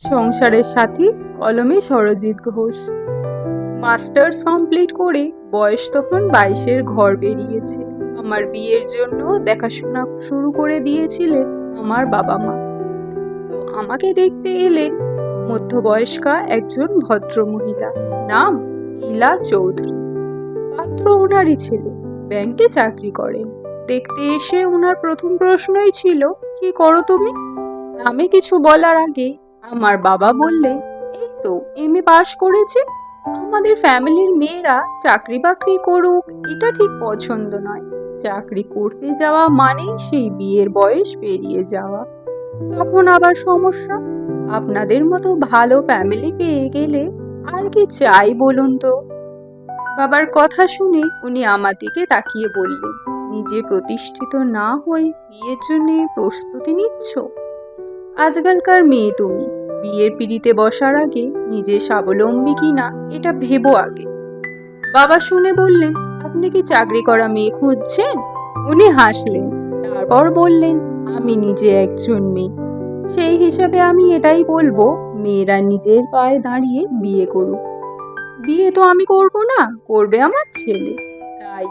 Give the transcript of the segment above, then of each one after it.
সংসারের সাথী কলমে Sarajit Ghosh. Masters complete করে বয়স তখন বাইশের ঘর বেরিয়েছে। আমার বিয়ের জন্য দেখাশোনা শুরু করে দিয়েছিলেন আমার বাবা মা। তো আমাকে দেখতে এলেন মধ্যবয়স্কা একজন ভদ্র মহিলা নাম ইলা চৌধুরী। পাত্র ওনারই ছেলে, ব্যাংকে চাকরি করেন। দেখতে এসে ওনার প্রথম প্রশ্নই ছিল, কি করো তুমি? আমি কিছু বলার আগে আমার বাবা বললে, এই তো এম এ পাশ করেছে। আমাদের ফ্যামিলির মেয়েরা চাকরি বাকরি করুক, এটা ঠিক পছন্দ নয়। চাকরি করতে যাওয়া মানেই সেই বিয়ের বয়স পেরিয়ে যাওয়া। তখন আবার সমস্যা। আপনাদের মতো ভালো ফ্যামিলি পেয়ে গেলে আর কি চাই বলুন তো? বাবার কথা শুনে উনি আমার দিকে তাকিয়ে বললেন, নিজে প্রতিষ্ঠিত না হয়ে বিয়ের জন্য প্রস্তুতি নিচ্ছ? আজকালকার মেয়ে তুমি। বিয়ের পিড়িতে বসার আগে নিজে স্বাবলম্বী কিনা এটা ভেবো আগে। বাবা শুনে বললেন, আপনি কি চাকরি করা মেয়ে খুঁজছেন? উনি হাসলেন। তারপর বললেন, আমি নিজে একজন মেয়ে। সেই হিসাবে আমি এটাই বলব, মেয়েরা নিজের পায়ে দাঁড়িয়ে বিয়ে করুক। বিয়ে তো আমি করব না, করবে আমার ছেলে। তাই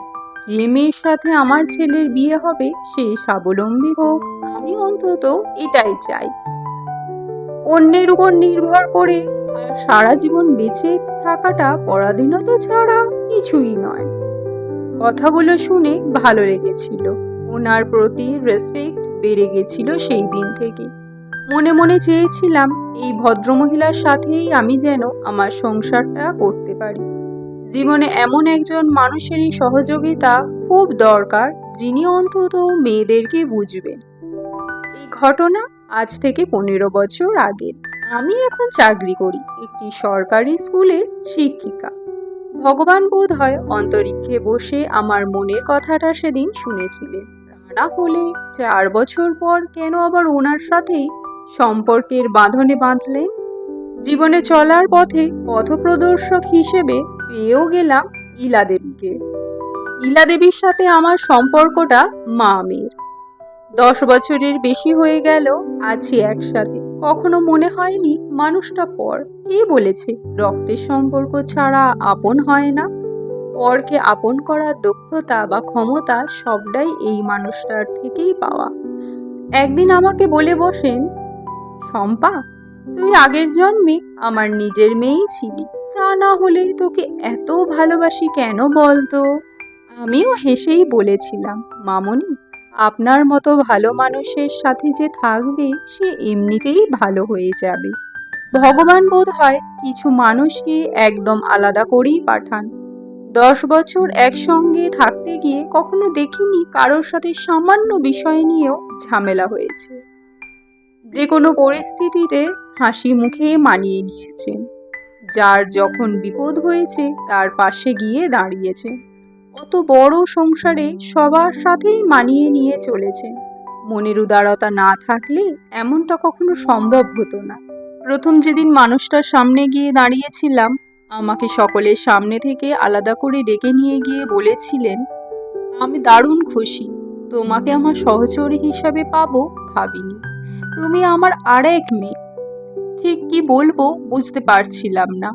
যে মেয়ের সাথে আমার ছেলের বিয়ে হবে, সে স্বাবলম্বী হোক, আমি অন্তত এটাই চাই। অন্যের উপর নির্ভর করে সারা জীবন বেঁচে থাকাটা পরাধীনতা ছাড়া কিছুই নয়। কথাগুলো শুনে ভালো লেগেছিল। ওনার প্রতি রেসপেক্ট বেড়ে গেছিল সেই দিন থেকে। মনে মনে চেয়েছিলাম, এই ভদ্রমহিলার সাথেই আমি যেন আমার সংসারটা করতে পারি। জীবনে এমন একজন মানুষেরই সহযোগিতা খুব দরকার যিনি অন্তত মেয়েদেরকে বুঝবেন। এই ঘটনা আজ থেকে পনেরো বছর আগের। আমি এখন চাকরি করি একটি সরকারি স্কুলের শিক্ষিকা। ভগবান বোধ হয় অন্তরিক্ষে বসে আমার মনের কথাটা সেদিন শুনেছিলেন। না হলে চার বছর পর কেন আবার ওনার সাথেই সম্পর্কের বাঁধনে বাঁধলেন? জীবনে চলার পথে পথপ্রদর্শক হিসেবে পেয়েও গেলাম ইলা দেবীকে। ইলা দেবীর সাথে আমার সম্পর্কটা মা মেয়ের দশ বছরের বেশি হয়ে গেল, আছি একসাথে। কখনো মনে হয়নি মানুষটা পর। কে বলেছে, রক্তের সম্পর্ক ছাড়া আপন হয় না। পরকে আপন করার দক্ষতা বা ক্ষমতা সবটাই এই মানুষটার থেকেই পাওয়া। একদিন আমাকে বলে বসেন, শম্পা, তুই আগের জন্মে আমার নিজের মেয়েই ছিলি। তা না হলে তোকে এত ভালোবাসি কেন বলতো? আমিও হেসেই বলেছিলাম, মামনি, আপনার মতো ভালো মানুষের সাথে যে থাকবে, সে এমনিতেই ভালো হয়ে যাবে। ভগবান বোধ হয় কিছু মানুষকে একদম আলাদা করেই পাঠান। দশ বছর একসঙ্গে থাকতে গিয়ে কখনো দেখিনি কারোর সাথে সামান্য বিষয় নিয়েও ঝামেলা হয়েছে। যে কোনো পরিস্থিতিতে হাসি মুখে মানিয়ে নিয়েছেন। যার যখন বিপদ হয়েছে, তার পাশে গিয়ে দাঁড়িয়েছে। অত বড় সংসারে সবার সাথেই মানিয়ে নিয়ে চলেছে। মনের উদারতা না থাকলে এমনটা কখনো সম্ভব হতো না। প্রথম যেদিন মানুষটার সামনে গিয়ে দাঁড়িয়েছিলাম, আমাকে সকলের সামনে থেকে আলাদা করে ডেকে নিয়ে গিয়ে বলেছিলেন, আমি দারুণ খুশি। তোমাকে আমার সহচরী হিসাবে পাবো ভাবিনি। তুমি আমার আরেক মেয়ে। ঠিক কি বলব বুঝতে পারছিলাম না।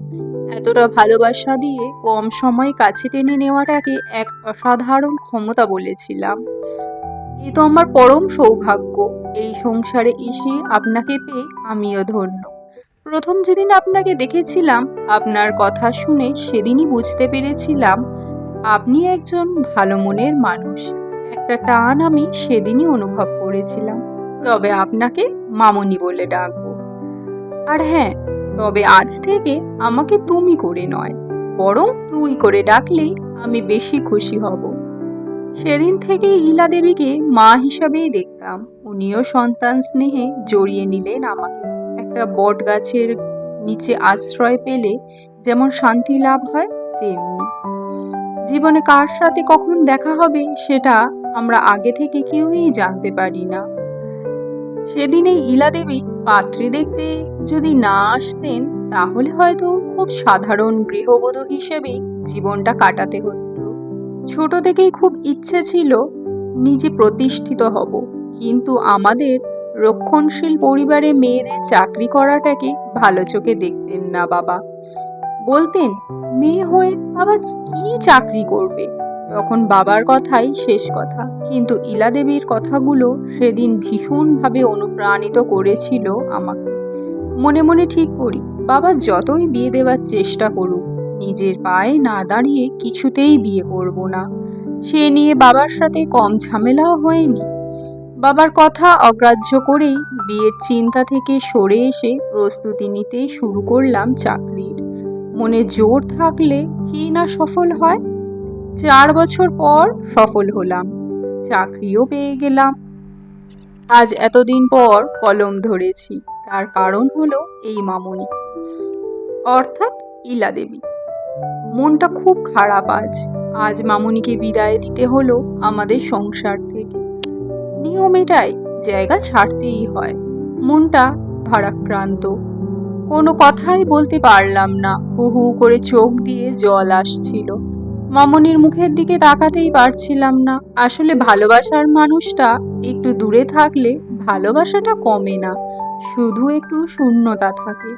এতটা ভালোবাসা দিয়ে কম সময়ে কাছে টেনে নেওয়াটাকে এক অসাধারণ ক্ষমতা বলেছিলাম। এ তো আমার পরম সৌভাগ্য, এই সংসারে এসে আপনাকে পেয়ে আমিও ধন্য। প্রথম যেদিন আপনাকে দেখেছিলাম, আপনার কথা শুনে সেদিনই বুঝতে পেরেছিলাম, আপনি একজন ভালো মনের মানুষ। একটা টান আমি সেদিনই অনুভব করেছিলাম। তবে আপনাকে মামনি বলে ডাকবো। আর হ্যাঁ তবে আজ থেকে আমাকে তুমি করে নয়, বরং তুই করে ডাকলেই আমি বেশি খুশি হব। সেদিন থেকেই ইলা দেবীকে মা হিসাবেই দেখতাম। উনিও সন্তান স্নেহে জড়িয়ে নিলেন আমাকে। একটা বট গাছের নিচে আশ্রয় পেলে যেমন শান্তি লাভ হয়, তেমনি। জীবনে কার সাথে কখন দেখা হবে সেটা আমরা আগে থেকে কেউই জানতে পারি না। সেদিন এই ইলা দেবী পাত্রী দেখতে যদি না আসতেন, তাহলে হয়তো খুব সাধারণ গৃহবধূ হিসেবেই জীবনটা কাটাতে হতো। ছোট থেকেই খুব ইচ্ছে ছিল, নিজে প্রতিষ্ঠিত হব। কিন্তু আমাদের রক্ষণশীল পরিবারে মেয়েদের চাকরি করাটাকে ভালো চোখে দেখতেন না বাবা। বলতেন, মেয়ে হয়ে আবার কি চাকরি করবে? তখন বাবার কথাই শেষ কথা। কিন্তু ইলা দেবীর কথাগুলো সেদিন ভীষণভাবে অনুপ্রাণিত করেছিল আমাকে। মনে মনে ঠিক করি, বাবা যতই বিয়ে দেওয়ার চেষ্টা করুক, নিজের পায়ে না দাঁড়িয়ে কিছুতেই বিয়ে করব না। সে নিয়ে বাবার সাথে কম ঝামেলাও হয়নি। বাবার কথা অগ্রাহ্য করেই বিয়ের চিন্তা থেকে সরে এসে প্রস্তুতি নিতে শুরু করলাম চাকরির। মনে জোর থাকলে কি না সফল হয়? চার বছর পর সফল হলাম। চাকরিও পেয়ে গেলাম। আজ এতদিন পর কলম ধরেছি, তার কারণ হলো এই মামনি। অর্থাৎ ইলা দেবী। মনটা খুব খারাপ আজ। আজ মামনিকে বিদায় দিতে হলো আমাদের সংসার থেকে। নিয়ম এটাই, জায়গা ছাড়তেই হয়। মনটা ভারাক্রান্ত। কোনো কথাই বলতে পারলাম না। হু হু করে চোখ দিয়ে জল আসছিল। মামনির মুখের দিকে তাকাতেই পারছিলাম না। আসলে ভালোবাসার মানুষটা একটু দূরে থাকলে ভালোবাসাটা কমে না, শুধু একটু শূন্যতা থাকে।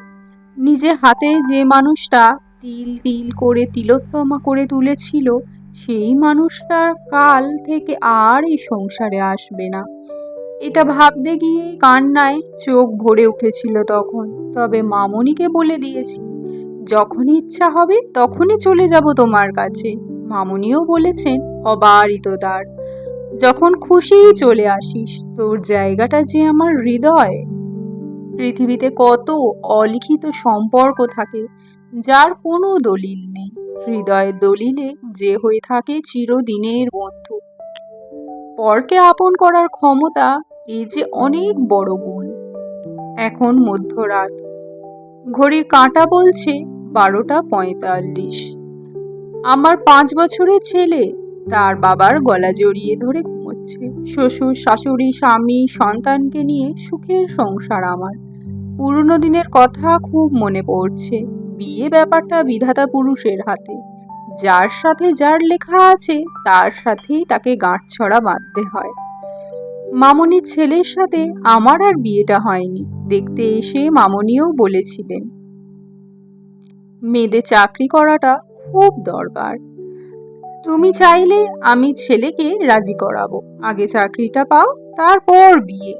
নিজে হাতে যে মানুষটা তিল তিল করে তিলোত্তমা করে তুলেছিল, সেই মানুষটার কাল থেকে আর এই সংসারে আসবে না। এটা ভাবতে গিয়ে কান্নায় চোখ ভরে উঠেছিল তখন, তবে মামনিকে বলে দিয়েছি যখন ইচ্ছা হবে তখনই চলে যাব তোমার কাছে। মামুনিও বলেছেন, অবারিত তার যখন খুশিই চলে আসিস, তোর জায়গাটা যে আমার হৃদয়। পৃথিবীতে কত অলিখিত সম্পর্ক থাকে, যার কোনো দলিল নেই। হৃদয়ের দলিলে যে হয়ে থাকে চিরদিনের বন্ধু। পরকে আপন করার ক্ষমতা এ যে অনেক বড় গুণ। এখন মধ্যরাত। ঘড়ির কাঁটা বলছে বারোটা পঁয়তাল্লিশ। আমার পাঁচ বছরের ছেলে, তার বাবার গলা জড়িয়ে ধরে ঘুমোচ্ছে। শ্বশুর, শাশুড়ি, স্বামী, সন্তানকে নিয়ে সুখের সংসার আমার। পুরনো দিনের কথা খুব মনে পড়ছে। বিয়ে ব্যাপারটা বিধাতা পুরুষের হাতে। যার সাথে যার লেখা আছে, তার সাথেই তাকে গাঁটছড়া বাঁধতে হয়। মামনির ছেলের সাথে আমার আর বিয়েটা হয়নি। দেখতে এসে মামনিও বলেছিলেন মেয়েদের চাকরি করাটা খুব দরকার। তুমি চাইলে আমি ছেলেকে রাজি করাবো। আগে চাকরিটা পাও, তারপর বিয়ে।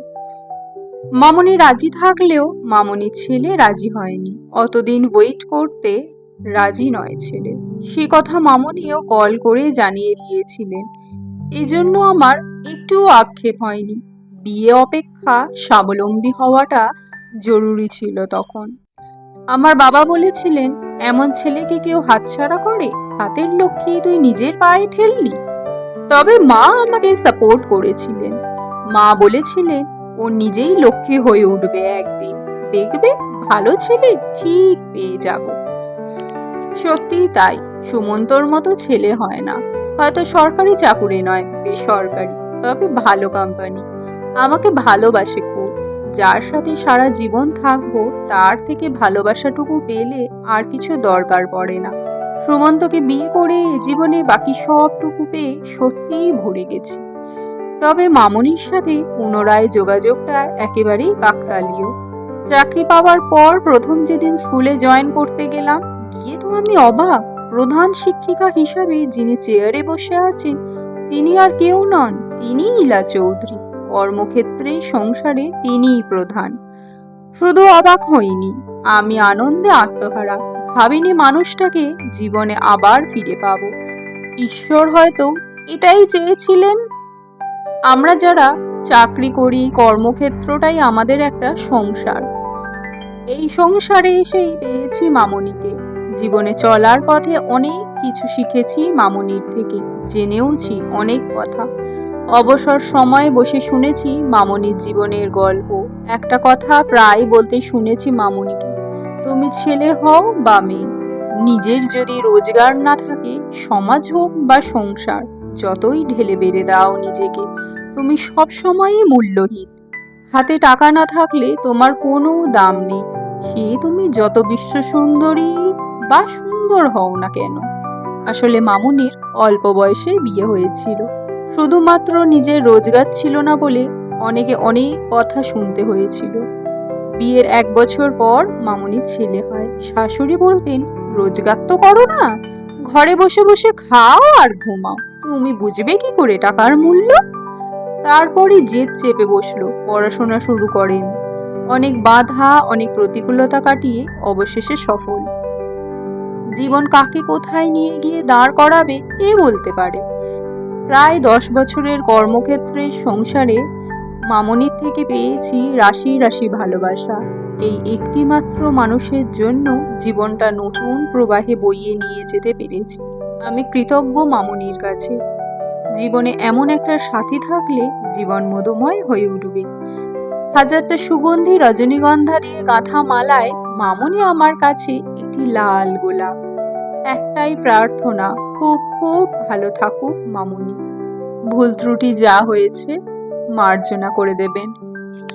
মামনি রাজি থাকলেও মামনির ছেলে রাজি হয়নি। অতদিন ওয়েট করতে রাজি নয় ছেলে। সে কথা মামনিও কল করে জানিয়ে দিয়েছিলেন। এজন্য আমার একটুও আক্ষেপ হয়নি। বিয়ে অপেক্ষা স্বাবলম্বী হওয়াটা জরুরি ছিল তখন। আমার বাবা বলেছিলেন এমন ছেলেকে কেউ হাতছাড়া করে? হাতের লক্ষ্মী তুই নিজের পায়ে ঠেললি। তবে মা আমাকে সাপোর্ট করেছিলেন। মা বলেছিলেন, ও নিজেই লক্ষ্মী হয়ে উঠবে একদিন। দেখবে, ভালো ছেলে ঠিক পেয়ে যাব। সত্যিই তাই। সুমন্তর মতো ছেলে হয় না। হয়তো সরকারি চাকুরি নয়, বেসরকারি, তবে ভালো কোম্পানি আমাকে ভালোবাসে যার সাথে সারা জীবন থাকব, তার থেকে ভালোবাসাটুকু পেলে আর কিছু দরকার পড়ে না। সুমন্তকে বিয়ে করে জীবনে বাকি সবটুকু পেয়ে সত্যিই ভরে গেছি। তবে মামনির সাথে পুনরায় যোগাযোগটা একেবারেই কাকতালীয়। চাকরি পাওয়ার পর প্রথম যেদিন স্কুলে জয়েন করতে গেলাম, গিয়ে তো আমি অবাক। প্রধান শিক্ষিকা হিসাবে যিনি চেয়ারে বসে আছেন, তিনি আর কেউ নন, তিনি ইলা চৌধুরী। কর্মক্ষেত্রে সংসারে তিনিই প্রধান। শুধু অবাক হইনি, আমি আনন্দে আত্মহারা। ভাবিনি মানুষটাকে জীবনে আবার ফিরে পাব। ঈশ্বর হয়তো এটাই চেয়েছিলেন। আমরা যারা চাকরি করি, কর্মক্ষেত্রটাই আমাদের একটা সংসার। এই সংসারে এসেই পেয়েছি মামনিকে। জীবনে চলার পথে অনেক কিছু শিখেছি মামনির থেকে, জেনেওছি অনেক কথা। অবসর সময়ে বসে শুনেছি মামনির জীবনের গল্প। একটা কথা প্রায় বলতে শুনেছি মামনিকে, তুমি ছেলে হও বা মেয়ে, নিজের যদি রোজগার না থাকে, সমাজ হোক বা সংসার, যতই ঢেলে বেড়ে দাও নিজেকে, তুমি সব সময়ই মূল্যহীন। হাতে টাকা না থাকলে তোমার কোনো দাম নেই, সে তুমি যত বিশ্ব সুন্দরী বা সুন্দর হও না কেন? আসলে মামুনির অল্প বয়সে বিয়ে হয়েছিল। শুধুমাত্র নিজের রোজগার ছিল না বলে অনেকে অনেক কথা শুনতে হয়েছিল। বিয়ের এক বছর পর মামনির ছেলে হয়। শাশুড়ি বলতেন, রোজগার তো করো না, ঘরে বসে বসে খাও আর ঘুমাও। তুমি বুঝবে কি করে টাকার মূল্য? তারপরই জেদ চেপে বসল, পড়াশোনা শুরু করেন। অনেক বাধা, অনেক প্রতিকূলতা কাটিয়ে অবশেষে সফল। জীবন কাকে কোথায় নিয়ে গিয়ে দাঁড় করাবে, কে বলতে পারে? প্রায় দশ বছরের কর্মক্ষেত্রে সংসারে মামনির থেকে পেয়েছি রাশি রাশি ভালোবাসা। এই একটিমাত্র মানুষের জন্য জীবনটা নতুন প্রবাহে বইয়ে নিয়ে যেতে পেরেছি। আমি কৃতজ্ঞ মামনির কাছে। জীবনে এমন একটা সাথী থাকলে জীবন মধুময় হয়ে উঠবে। হাজারটা সুগন্ধি রজনীগন্ধা দিয়ে গাঁথা মালায় মামনি আমার কাছে একটি লাল গোলাপ। একটাই প্রার্থনা, খুব খুব ভালো থাকুক মামুনি। ভুল ত্রুটি যা হয়েছে, মার্জনা করে দেবেন।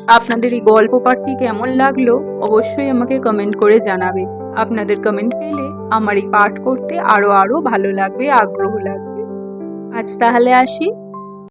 আপনাদের এই গল্প পাঠটি কেমন লাগল, অবশ্যই আমাকে কমেন্ট করে জানাবে। আপনাদের কমেন্ট পেলে আমার এই পাঠ করতে আরও আরও ভালো লাগবে, আগ্রহ লাগবে। আজ তাহলে আসি।